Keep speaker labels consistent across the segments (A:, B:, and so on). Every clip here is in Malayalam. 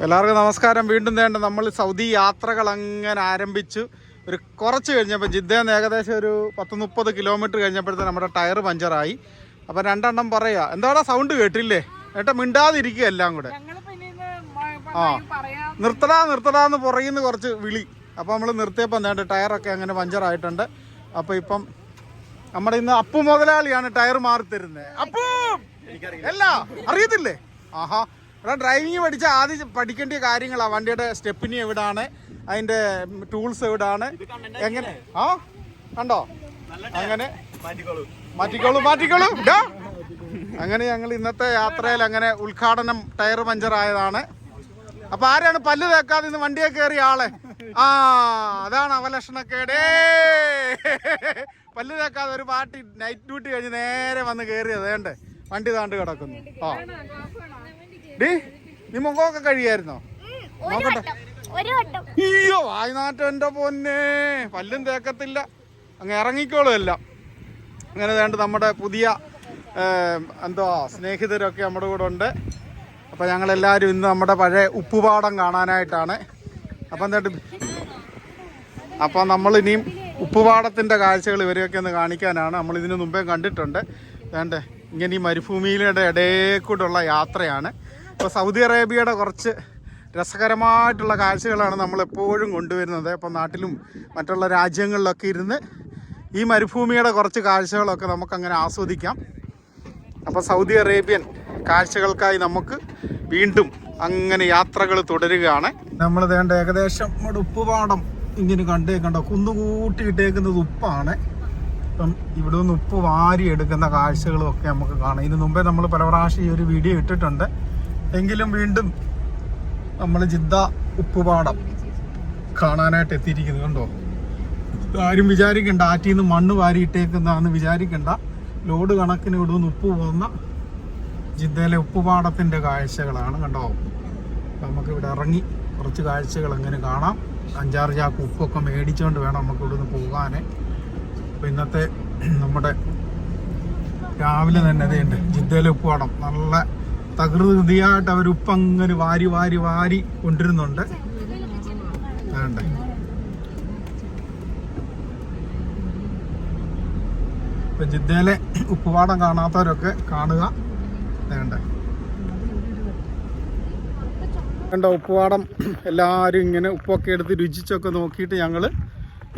A: എല്ലാവർക്കും നമസ്കാരം. വീണ്ടും നേണ്ട നമ്മൾ സൗദി യാത്രകൾ അങ്ങനെ ആരംഭിച്ചു. ഒരു കുറച്ച് കഴിഞ്ഞപ്പോൾ ജിദ്ദയിൽ നിന്ന് ഏകദേശം ഒരു പത്ത് മുപ്പത് കിലോമീറ്റർ കഴിഞ്ഞപ്പോഴത്തേന് നമ്മുടെ ടയർ പഞ്ചറായി. അപ്പം രണ്ടെണ്ണം പറയാ. എന്താടാ സൗണ്ട് കേട്ടില്ലേ? ഏട്ടാ മിണ്ടാതിരിക്കുക എല്ലാം കൂടെ. ആ.
B: പറയാം.
A: നിർത്തടാ നിർത്തടാ എന്ന് പുറയുന്ന കുറച്ച് വിളി. അപ്പോൾ നമ്മൾ നിർത്തിയപ്പോൾ എന്താണ്ട് ടയറൊക്കെ അങ്ങനെ പഞ്ചറായിട്ടുണ്ട്. അപ്പോൾ ഇപ്പം നമ്മുടെ ഇന്ന് അപ്പു മുതലാളിയാണ് ടയർ മാറി തരുന്നത്. അപ്പു! അല്ല അറിയത്തില്ലേ? ആഹാ. എടാ ഡ്രൈവിംഗ് പഠിച്ച ആദ്യം പഠിക്കേണ്ട കാര്യങ്ങളാണ് വണ്ടിയുടെ സ്റ്റെപ്പിനി എവിടാണ്? അതിന്റെ ടൂൾസ് എവിടാണ്? എങ്ങനെ? ആ കണ്ടോ? അങ്ങനെ. മാറ്റിക്കോളൂ. മാറ്റിക്കോളൂ. അങ്ങനെ ഞങ്ങൾ ഇന്നത്തെ യാത്രയിൽ അങ്ങനെ ഉദ്ഘാടനം ടയർ പഞ്ചർ ആയതാണ്. അപ്പൊ ആരാണ് പല്ല് തേക്കാതെ ഇന്ന് വണ്ടിയെ കയറിയ ആളെ? ആ അതാണ് അവലക്ഷണക്കേടേ. പല്ല് തേക്കാതെ ഒരു പാർട്ടി നൈറ്റ് ഡ്യൂട്ടി കഴിഞ്ഞ് നേരെ വന്ന് കയറിയത്. വേണ്ടേ വണ്ടി താണ്ട് കിടക്കുന്നു. ആ. ഡീ നീ മുഖമൊക്കെ കഴിയായിരുന്നോ നോക്കട്ടെ അയ്യോ വായ്നാറ്റം എന്റെ പൊന്നെ. പല്ലും തേക്കത്തില്ല. അങ്ങ് ഇറങ്ങിക്കോളും എല്ലാം. അങ്ങനെ വേണ്ട നമ്മുടെ പുതിയ എന്തോ എന്തുവാ സ്നേഹിതരൊക്കെ നമ്മുടെ കൂടെ ഉണ്ട്. അപ്പോൾ എല്ലാരും ഇന്ന് നമ്മുടെ പഴയ ഉപ്പുപാടം കാണാനായിട്ടാണ്. അപ്പം എന്നിട്ട് അപ്പോൾ നമ്മൾ ഇനിയും ഉപ്പുപാടത്തിന്റെ കാഴ്ചകൾ ഇവരെയൊക്കെ ഒന്ന് കാണിക്കാനാണ്. നമ്മൾ ഇതിനു മുമ്പേ കണ്ടിട്ടുണ്ട്. വേണ്ടേ ഇങ്ങനെ ഈ മരുഭൂമിയിലെ ഇടയിൽ കൂടെയുള്ള യാത്രയാണ്. ഇപ്പോൾ സൗദി അറേബ്യയുടെ കുറച്ച് രസകരമായിട്ടുള്ള കാഴ്ചകളാണ് നമ്മൾ എപ്പോഴും കൊണ്ടുവരുന്നത്. അപ്പോൾ നാട്ടിലും മറ്റുള്ള രാജ്യങ്ങളിലൊക്കെ ഇരുന്ന് ഈ മരുഭൂമിയുടെ കുറച്ച് കാഴ്ചകളൊക്കെ നമുക്കങ്ങനെ ആസ്വദിക്കാം. അപ്പോൾ സൗദി അറേബ്യൻ കാഴ്ചകൾക്കായി നമുക്ക് വീണ്ടും അങ്ങനെ യാത്രകൾ തുടരുകയാണ്. നമ്മൾ വേണ്ട ഏകദേശം നമ്മുടെ ഉപ്പുപാടം ഇങ്ങനെ കണ്ടേക്കണ്ട കണ്ടോ കുന്നുകൂട്ടി ഇട്ടേക്കുന്നത് ഉപ്പാണ്. ഇപ്പം ഇവിടെ നിന്ന് ഉപ്പ് വാരി എടുക്കുന്ന കാഴ്ചകളും ഒക്കെ നമുക്ക് കാണാം. ഇതിന് മുമ്പേ നമ്മൾ പല പ്രാവശ്യം ഈ ഒരു വീഡിയോ ഇട്ടിട്ടുണ്ട്. എങ്കിലും വീണ്ടും നമ്മൾ ജിദ്ദ ഉപ്പുപാടം കാണാനായിട്ട് എത്തിയിരിക്കുന്നത് കണ്ടോ? ആരും വിചാരിക്കണ്ട ആറ്റിൽ നിന്ന് മണ്ണ് വാരിയിട്ടേക്കുന്നതാന്ന് വിചാരിക്കണ്ട. ലോഡ് കണക്കിന് ഇവിടുന്ന് ഉപ്പ് പോകുന്ന ജിദ്ദയിലെ ഉപ്പുപാടത്തിന്റെ കാഴ്ചകളാണ് കണ്ടോ? നമുക്കിവിടെ ഇറങ്ങി കുറച്ച് കാഴ്ചകൾ അങ്ങനെ കാണാം. അഞ്ചാറ് ചാക്ക് ഉപ്പൊക്കെ മേടിച്ചുകൊണ്ട് വേണം നമുക്ക് ഇവിടുന്ന് പോകാൻ അപ്പോൾ ഇന്നത്തെ നമ്മുടെ രാവിലെ തന്നെ ഇതുണ്ട് ജിദ്ദയിലെ ഉപ്പുപാടം. നല്ല തകൃതിയായിട്ട് അവർ ഉപ്പ് അങ്ങനെ വാരി വാരി വാരി കൊണ്ടിരുന്നുണ്ട് ഇപ്പൊ ജിദ്ദയിലെ ഉപ്പുപാടം കാണാത്തവരൊക്കെ കാണുക. വേണ്ടേ? ഉപ്പുപാടം എല്ലാവരും ഇങ്ങനെ ഉപ്പൊക്കെ എടുത്ത് രുചിച്ചൊക്കെ നോക്കിയിട്ട് ഞങ്ങൾ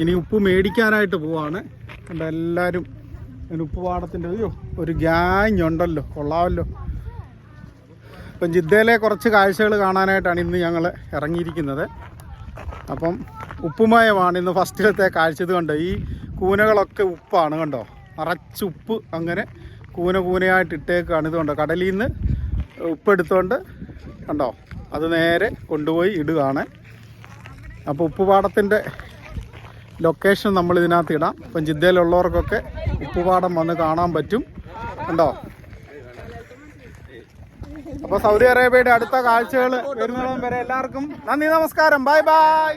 A: ഇനി ഉപ്പ് മേടിക്കാനായിട്ട് പോവാണ്. കണ്ട എല്ലാവരും ഉപ്പുപാടത്തിന്റെ അയ്യോ ഒരു ഗ്യാങ് ഉണ്ടല്ലോ കൊള്ളാമല്ലോ. ഇപ്പം ജിദ്ദയിലെ കുറച്ച് കാഴ്ചകൾ കാണാനായിട്ടാണ് ഇന്ന് ഞങ്ങൾ ഇറങ്ങിയിരിക്കുന്നത്. അപ്പം ഉപ്പുമയമാണ് ഇന്ന് ഫസ്റ്റിലത്തെ കാഴ്ച. ഇത് കണ്ടോ? ഈ കൂനകളൊക്കെ ഉപ്പാണ് കണ്ടോ? നിറച്ച് ഉപ്പ് അങ്ങനെ കൂന കൂനയായിട്ട് ഇട്ടേക്കാണ്. ഇത് കണ്ടോ? കടലിൽ നിന്ന് ഉപ്പെടുത്തോണ്ട് കണ്ടോ? അത് നേരെ കൊണ്ടുപോയി ഇടുകയാണ്. അപ്പോൾ ഉപ്പുപാടത്തിന്റെ ലൊക്കേഷൻ നമ്മൾ ഇതിനകത്ത് ഇടാം. ഇപ്പം ജിദ്ദയിലുള്ളവർക്കൊക്കെ ഉപ്പുപാടം വന്ന് കാണാൻ പറ്റും. കണ്ടോ? അപ്പോൾ സൗദി അറേബ്യയുടെ അടുത്ത കാഴ്ചകൾ വരുന്നതും വരെ എല്ലാവർക്കും നന്ദി നമസ്കാരം. Bye bye.